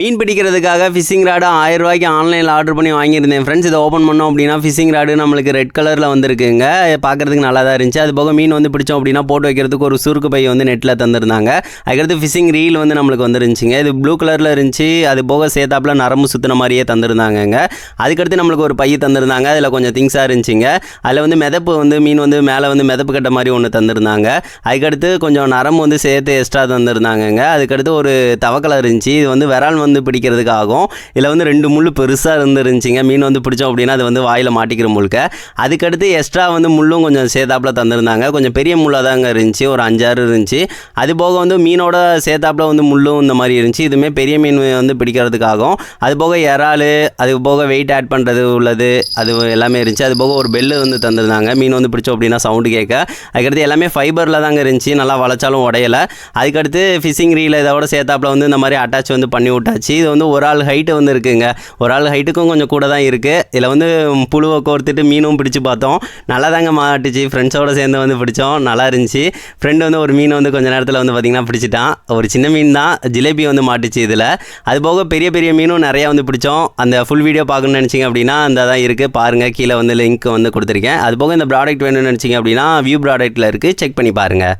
மீன் பிடிக்கிறதுக்காக phishing rod ஆயிரம் ரூபாய்க்கு ஆன்லைனில் ஆர்டர் பண்ணி வாங்கியிருந்தேன். ஃப்ரெண்ட்ஸ் இதை ஓப்பன் பண்ணோம் அப்படின்னா ஃபிஷிங் ராடு நம்மளுக்கு ரெட் கலரில் வந்துருக்குங்க. பார்க்குறதுக்கு நல்லா தான் இருந்துச்சு. அது போக மீன் வந்து பிடிச்சோம் அப்படின்னா போட்டு வைக்கிறதுக்கு ஒரு சுருக்கு பை வந்து நெட்டில் தந்திருந்தாங்க. அதுக்கடுத்து ஃபிஷிங் ரீல் வந்து நம்மளுக்கு வந்துருந்துச்சிங்க. இது ப்ளூ கலரில் இருந்துச்சு. அது போக சேத்தாப்பில் நரம்பு சுற்றின மாதிரியே தந்திருந்தாங்கங்க. அதுக்கடுத்து நம்மளுக்கு ஒரு பை தந்திருந்தாங்க. அதில் கொஞ்சம் திங்ஸாக இருந்துச்சுங்க. அதில் வந்து மிதப்பு வந்து மீன் வந்து மேலே வந்து மிதப்பு கட்ட மாதிரி ஒன்று தந்திருந்தாங்க. அதுக்கடுத்து கொஞ்சம் நரம்பு வந்து சேர்த்து எக்ஸ்ட்ரா தந்திருந்தாங்கங்க. அதுக்கடுத்து ஒரு தவக்கலை இருந்துச்சு. இது வந்து விரால் வந்து பிடிக்கிறதுக்கு ஆகும் இதில் வந்து ரெண்டு முள் பெருசாக இருந்துருந்துச்சிங்க மீன் வந்து பிடிச்சோம் அப்படின்னா அது வந்து வாயில் மாட்டிக்கிற முழுக்க. அதுக்கடுத்து எக்ஸ்ட்ரா வந்து முள்ளும் கொஞ்சம் சேத்தாப்பில் தந்திருந்தாங்க. கொஞ்சம் பெரிய முள்ளாக தாங்க இருந்துச்சு ஒரு அஞ்சாறு இருந்துச்சு. அது போக வந்து மீனோட சேத்தாப்பில் வந்து முள்ளும் இந்த மாதிரி இருந்துச்சு. இதுவுமே பெரிய மீன் வந்து பிடிக்கிறதுக்காகும் அது போக இறால் அது போக வெயிட் ஆட் பண்ணுறது உள்ளது அது எல்லாமே இருந்துச்சு. அது போக ஒரு பெல்லு வந்து தந்திருந்தாங்க. மீன் வந்து பிடிச்சோம் அப்படின்னா சவுண்டு கேட்க. அதுக்கடுத்து எல்லாமே ஃபைபரில் தாங்க இருந்துச்சு. நல்லா வளைச்சாலும் உடையலை. அதுக்கடுத்து ஃபிஷிங் ரீல் இதோட சேத்தாப்பில் வந்து இந்த மாதிரி அட்டாச் வந்து பண்ணி விட்டாச்சு. இது வந்து ஒரு ஆள் ஹைட்டு வந்து இருக்குங்க. ஒரு ஆள் ஹைட்டுக்கும் கொஞ்சம் கூட தான் இருக்குது இதில் வந்து புழுவை கோர்த்துட்டு மீனும் பிடிச்சி பார்த்தோம். நல்லா தாங்க மாட்டுச்சு. ஃப்ரெண்ட்ஸோடு சேர்ந்து வந்து பிடிச்சோம். நல்லா இருந்துச்சு. ஃப்ரெண்டு வந்து ஒரு மீன் வந்து கொஞ்ச நேரத்தில் வந்து பார்த்திங்கன்னா பிடிச்சிட்டான். ஒரு சின்ன மீன் தான். ஜிலேபி வந்து மாட்டுச்சு இதில். அது போக பெரிய பெரிய மீனும் நிறையா வந்து பிடிச்சோம். அந்த ஃபுல் வீடியோ பார்க்கணும்னு நினச்சிங்க அப்படின்னா அந்த தான் இருக்குது பாருங்கள் கீழே வந்து லிங்க் வந்து கொடுத்துருக்கேன். அது போக இந்த ப்ராடக்ட் வேணும்னு நினச்சிங்க அப்படின்னா வியூ ப்ராடக்ட்டில் இருக்குது செக் பண்ணி பாருங்கள்